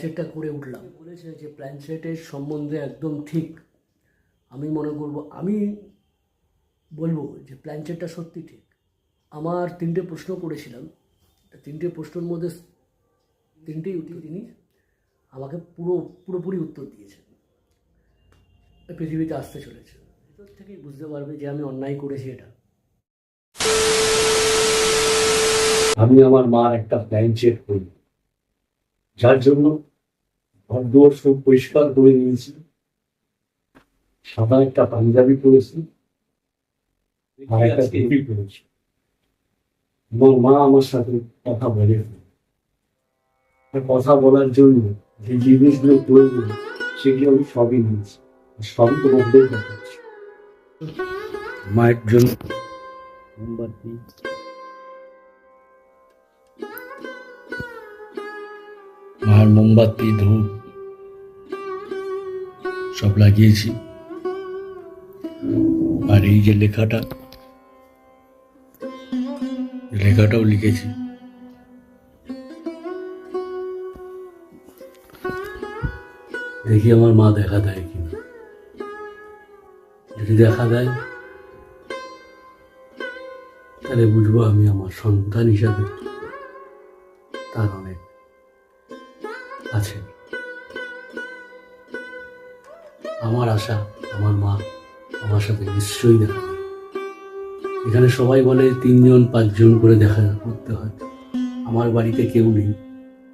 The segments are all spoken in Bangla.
সেটটা করে উঠলাম। বলেছে যে প্ল্যান সেটের সম্বন্ধে একদম ঠিক। আমি মনে করব, আমি বলব যে প্ল্যান সেটটা সত্যি ঠিক। আমার তিনটে প্রশ্ন করেছিলাম। তিনটে প্রশ্নের মধ্যে তিনটেই তিনি আমাকে পুরো, পুরোপুরি উত্তর দিয়েছেন। পৃথিবীতে আসতে চলেছে। ভিতর থেকেই বুঝতে পারবে যে আমি অন্যায় করেছি এটা। আমি আমার মার একটা প্ল্যান চেক করি। যার জন্য ঘরদুয়ার সব পরিষ্কার করে নিয়েছি। সাদা একটা পাঞ্জাবি পরেছি। আর একটা টুপি পরেছি। এবং মা আমার সাথে কথা বলে। কথা বলার জন্য যে জিনিসগুলো প্রয়োজন সেগুলো আমি সবই নিয়েছি। সবই তোমাদের দেখাচ্ছি। মায়ের জন্য মোমবাতি। আর মোমবাতি ধূপ। সব লাগিয়েছি। আর এই যে লেখাটা, লেখাটাও লিখেছি। দেখি আমার মা দেখা দেয় কিনা। যদি দেখা দেয়, তাহলে বুঝব আমি আমার সন্তান হিসাবে। আমার আশা, আমার মা, আমার সাথে নিশ্চয়ই দেখা এখানে সবাই বলে তিনজন, পাঁচজন করে দেখা করতে হয়। আমার বাড়িতে কেউ নেই,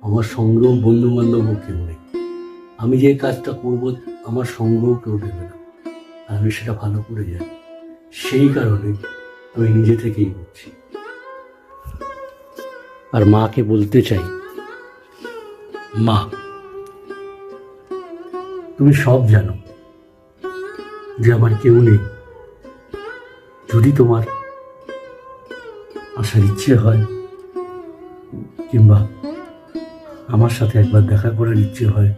আমার সংগ্রহ বন্ধু বান্ধবও কেউ নেই। আমি যে কাজটা করব, আমার সংগ্রহ কেউ দেবে না। আর আমি সেটা ভালো করে জানি। সেই কারণে আমি নিজে থেকেই করছি আর মাকে বলতে চাই, মা, তুমি সব জানো। যে আমার কেউ নেই। যদি তোমার আসার ইচ্ছে হয়, কিংবা আমার সাথে একবার দেখা করার ইচ্ছে হয়,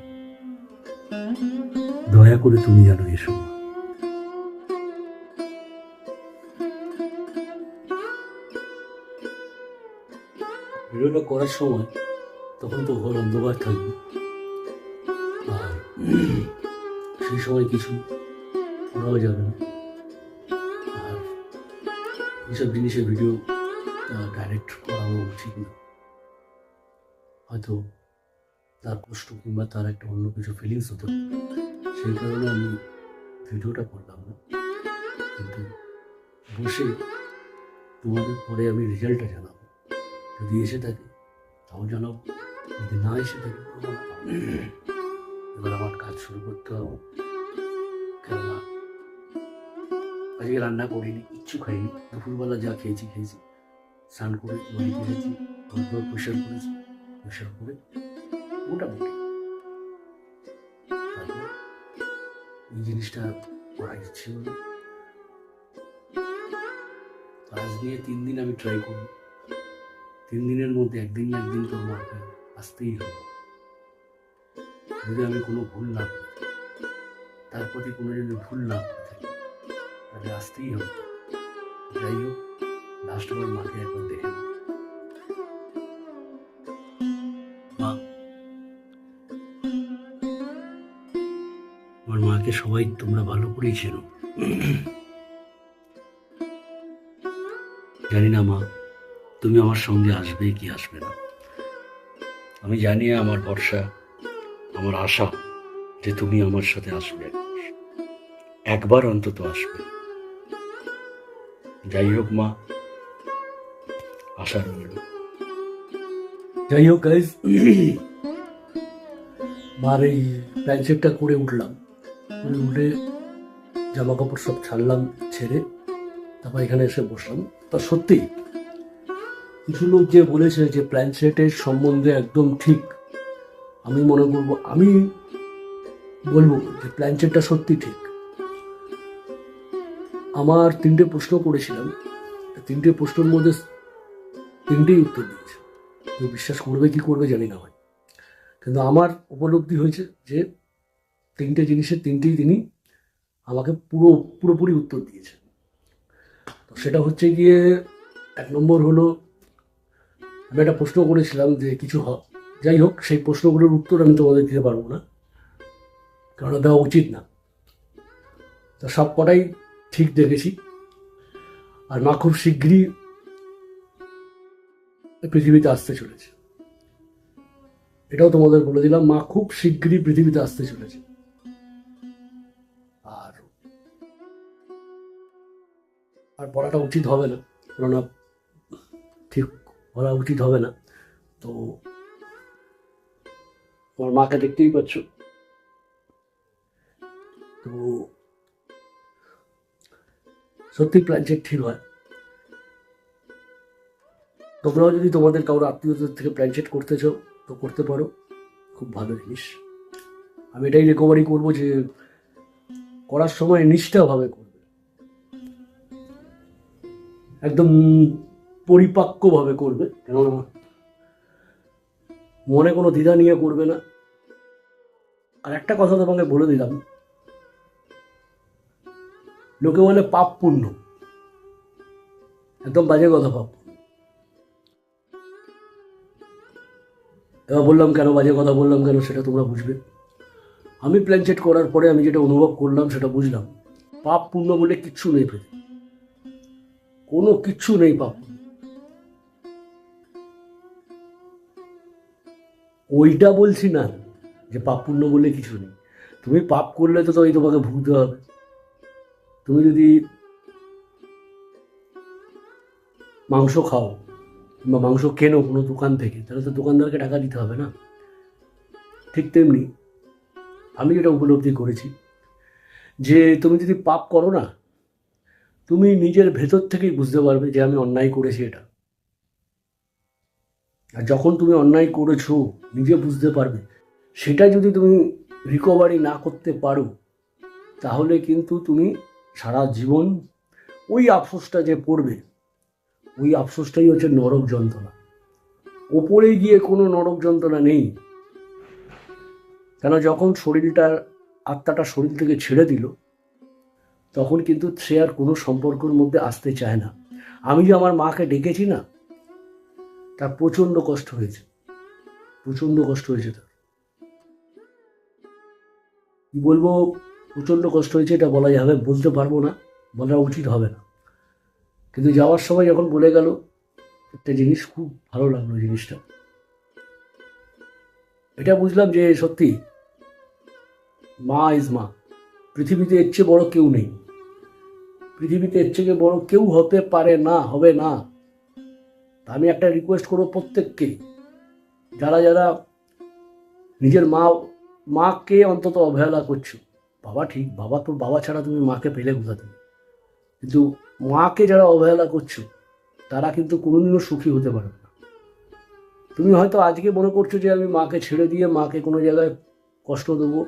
দয়া করে তুমি জানো এসো। ভিডিওটা করার সময় তখন তো ঘর অন্ধকার থাকবে। আর সেই সময় কিছু করাও যাবে না। আর এইসব জিনিসের ভিডিও ডাইরেক্ট করাও উচিত না। হয়তো তার কষ্ট কিংবা তার একটা অন্য কিছু ফিলিংস হতে সেই কারণে আমি ভিডিওটা করলাম না। কিন্তু অবশ্যই তোমাদের পরে আমি রেজাল্টটা জানাব। যদি এসে থাকে, তাও জানাব। যদি না এসে থাকে এবার আমার কাজ শুরু করতে হবে। কেননা আজকে রান্না করিনি কিচ্ছু খাইনি দুপুরবেলা যা খেয়েছি খেয়েছি। স্নান করে বাড়িতে গেছি ঘর পরিষ্কার করেছি, পরিষ্কার করে মোটামুটি। এই জিনিসটা করার ইচ্ছে হলো আজ নিয়ে তিন দিন আমি ট্রাই করব। তিন দিনের মধ্যে একদিন না একদিন তো আমাকে আসতেই হবে। যদি আমি কোনো ভুল না করি তার প্রতি কোনো যদি ভুল না করে থাকি। তাহলে আসতেই হবে। যাই হোক লাস্ট আমার মাকে একবার দেখে মা। আমার মাকে সবাই তোমরা ভালো করেই চেনো। জানি না মা, তুমি আমার সঙ্গে আসবে কি আসবে না। আমি জানি আমার ভরসা, আমার আশা যে তুমি আমার সাথে আসবে। একবার অন্তত আসবে। যাই হোক মা। আশা রইল। যাই হোক মার এই প্যান্ট সেটটা করে উঠলাম। করে উঠে জামা কাপড় সব ছাড়লাম, ছেড়ে তারপর এখানে এসে বসলাম। তা সত্যি, কিছু লোক যে বলেছে যে প্ল্যান সেটের সম্বন্ধে একদম ঠিক, আমি মনে করব, আমি বলব যে প্ল্যান সেটটা সত্যি ঠিক। আমার তিনটে প্রশ্ন করেছিলাম। তিনটে প্রশ্নের মধ্যে তিনটেই উত্তর দিয়েছে। কেউ বিশ্বাস করবে কি করবে জানি না ভাই। কিন্তু আমার উপলব্ধি হয়েছে যে তিনটে জিনিসের তিনটেই তিনি আমাকে পুরো, পুরোপুরি উত্তর দিয়েছেন। তো সেটা হচ্ছে গিয়ে এক নম্বর হলো, আমি একটা প্রশ্ন করেছিলাম যে কিছু যাই হোক, সেই প্রশ্নগুলোর উত্তর আমি তোমাদের দিতে পারব না। কেননা দেওয়া উচিত না। তো সব কটাই ঠিক দেখেছি। আর মা খুব শীঘ্রই পৃথিবীতে আসতে চলেছে। এটাও তোমাদের বলে দিলাম, মা খুব শীঘ্রই পৃথিবীতে আসতে চলেছে। আর আর বলাটা উচিত হবে না, কেননা ঠিক বলা উচিত হবে না। তো তোমার মাকে দেখতেই পাচ্ছ। তো সত্যি প্ল্যানচেট ঠিক হয়। তোমরাও যদি তোমাদের কারোর আত্মীয়দের থেকে প্ল্যানচেট করতে চাও, তো করতে পারো। খুব ভালো জিনিস। আমি এটাই রিকভারি করব যে, করার সময় নিষ্ঠাভাবে করবে। একদম পরিপাক্কভাবে করবে, কেননা মনে কোনো দ্বিধা নিয়ে করবে না। আর একটা কথা তোমাকে বলে দিলাম লোকে বলে পাপ পুণ্য। একদম বাজে কথা, পাপ এবার বললাম কেন, বাজে কথা বললাম কেন, সেটা তোমরা বুঝবে। আমি প্ল্যান চেট করার পরে আমি যেটা অনুভব করলাম, সেটা বুঝলাম। পাপ পুণ্য বলে কিচ্ছু নেই পৃথিবী কোনো কিচ্ছু নেই পাপ ওইটা বলছি না যে পাপ পুণ্য বলে কিছু নেই। তুমি পাপ করলে তো তোমাকে ভুগতে হবে। তুমি যদি মাংস খাও কিংবা মাংস কেনো কোনো দোকান থেকে, তাহলে তো দোকানদারকে টাকা দিতে হবে না। ঠিক তেমনি আমি যেটা উপলব্ধি করেছি যে তুমি যদি পাপ করো না, তুমি নিজের ভেতর থেকেই বুঝতে পারবে যে আমি অন্যায় করেছি এটা। আর যখন তুমি অন্যায় করেছ, নিজে বুঝতে পারবে, সেটা যদি তুমি রিকভারি না করতে পারো, তাহলে কিন্তু তুমি সারা জীবন ওই আফসোসটা যে পড়বে ওই আফসোসটাই হচ্ছে নরক যন্ত্রণা। ওপরে গিয়ে কোনো নরক যন্ত্রণা নেই। কেন যখন শরীরটার আত্মাটা শরীর থেকে ছেড়ে দিল, তখন কিন্তু সে আর কোনো সম্পর্কের মধ্যে আসতে চায় না। আমি যে আমার মাকে ডেকেছি না, তার প্রচণ্ড কষ্ট হয়েছে। প্রচণ্ড কষ্ট হয়েছে তার। কি বলব? প্রচণ্ড কষ্ট হয়েছে, এটা বলা যাবে বলতে পারব না, বলা উচিত হবে না। কিন্তু যাওয়ার সময় যখন বলে গেল, একটা জিনিস খুব ভালো লাগল জিনিসটা। এটা বুঝলাম যে সত্যি, মা ইজ মা। পৃথিবীতে এর চেয়ে বড় কেউ নেই। পৃথিবীতে এর চেয়ে বড় কেউ হতে পারে না, হবে না। আমি একটা রিকোয়েস্ট করব প্রত্যেককে, যারা যারা নিজের মা, মাকে অন্তত অবহেলা করছ। বাবা ঠিক, বাবা তো, বাবা ছাড়া তুমি মাকে পেলে কোথা কিন্তু মাকে যারা অবহেলা করছ, তারা কিন্তু কোনোদিনও সুখী হতে পারবে না। তুমি হয়তো আজকে মনে করছ যে আমি মাকে ছেড়ে দিয়ে মাকে কোনো জায়গায় কষ্ট দেবো,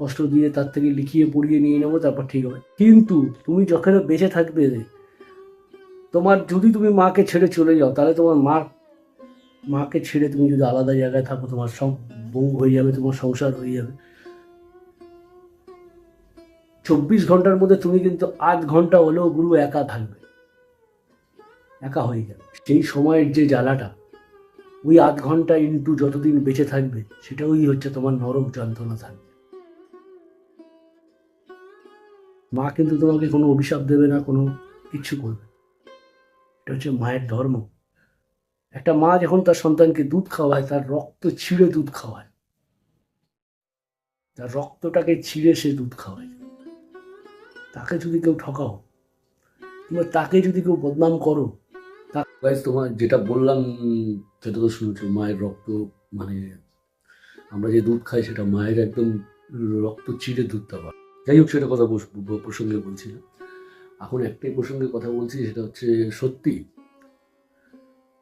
কষ্ট দিয়ে তার থেকে লিখিয়ে পড়িয়ে নিয়ে নেব, তারপর ঠিক হবে। কিন্তু তুমি যখন বেঁচে থাকবে, তোমার যদি তুমি মাকে ছেড়ে চলে যাও, তাহলে তোমার মা, মাকে ছেড়ে তুমি যদি আলাদা জায়গায় থাকো, তোমার সব বউ হয়ে যাবে, তোমার সংসার হয়ে যাবে। চব্বিশ ঘণ্টার মধ্যে তুমি কিন্তু আধ ঘণ্টা হলেও গুরু একা থাকবে। একা হয়ে যাবে সেই সময়ের যে জ্বালাটা, ওই আধ ঘণ্টা ইন্টু যতদিন বেঁচে থাকবে, সেটাই হচ্ছে তোমার নরক যন্ত্রণা থাকবে। মা কিন্তু তোমাকে কোনো অভিশাপ দেবে না, কোনো কিচ্ছু করবে এটা হচ্ছে মায়ের ধর্ম। একটা মা যখন তার সন্তানকে দুধ খাওয়ায়, তার রক্ত ছিঁড়ে দুধ খাওয়ায়। তার রক্তটাকে ছিঁড়ে সে দুধ খাওয়ায়। তাকে যদি কেউ ঠকাও, কিংবা তাকে যদি কেউ বদনাম করো তোমার যেটা বললাম, সেটা তো শুনেছো, মায়ের রক্ত মানে আমরা যে দুধ খাই সেটা মায়ের একদম রক্ত চিড়ে দুধ দেওয়া। যাই হোক, সেটা কথা প্রসঙ্গে বলছি না। এখন একটাই প্রসঙ্গে কথা বলছি, সেটা হচ্ছে সত্যি।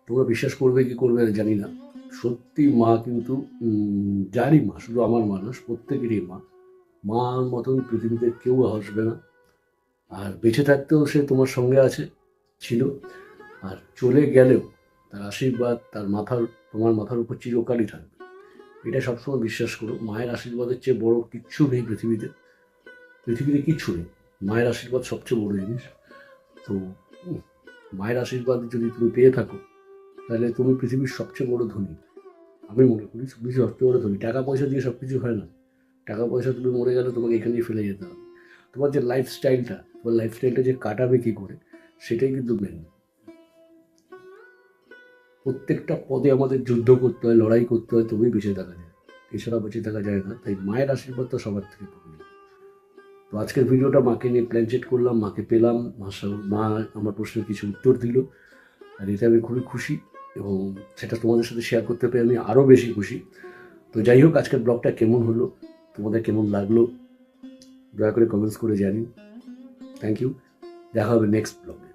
তোমরা বিশ্বাস করবে কি করবে জানি না। সত্যি মা কিন্তু যারই মা, শুধু আমার মানুষ প্রত্যেকেরই মা। মার মতন পৃথিবীতে কেউ আসবে না। আর বেঁচে থাকতেও সে তোমার সঙ্গে আছে, ছিল। আর চলে গেলেও তার আশীর্বাদ, তার মাথার, তোমার মাথার উপর চিরকালই থাকবে। এটা সবসময় বিশ্বাস করো, মায়ের আশীর্বাদের চেয়ে বড় কিচ্ছু নেই পৃথিবীতে। পৃথিবীতে কিচ্ছু নেই। মায়ের আশীর্বাদ সবচেয়ে বড় জিনিস। তো মায়ের আশীর্বাদ যদি তুমি পেয়ে থাকো, তাহলে তুমি পৃথিবীর সবচেয়ে বড় ধনী। আমি মনে করি সব কিছু সবচেয়ে বড় তুমি টাকা পয়সা দিয়ে সব কিছু হয় না। টাকা পয়সা তুমি মরে গেলে তোমাকে এখানেই ফেলে যেতে হবে। তোমার যে লাইফস্টাইলটা তোমার লাইফস্টাইলটা যে কাটাবে কী করে, সেটাই কিন্তু মেন প্রত্যেকটা পদে আমাদের যুদ্ধ করতে হয়, লড়াই করতে হয়, তবেই বেঁচে থাকা যায়। এছাড়া বেঁচে থাকা যায় না, তাই মায়ের আশীর্বাদ তো সবার থেকে পাবো তো আজকের ভিডিওটা মাকে নিয়ে প্ল্যান চেট করলাম, মাকে পেলাম সঙ্গে- মা আমার প্রশ্নের কিছু উত্তর দিল। আর এতে আমি খুবই খুশি এবং সেটা তোমাদের সাথে শেয়ার করতে পেরে আমি আরও বেশি খুশি। তো যাই হোক, আজকের ব্লগটা কেমন হলো, তোমাদের কেমন লাগল দয়া করে কমেন্টস করে জানি থ্যাংক ইউ দেখা হবে নেক্সট ব্লগে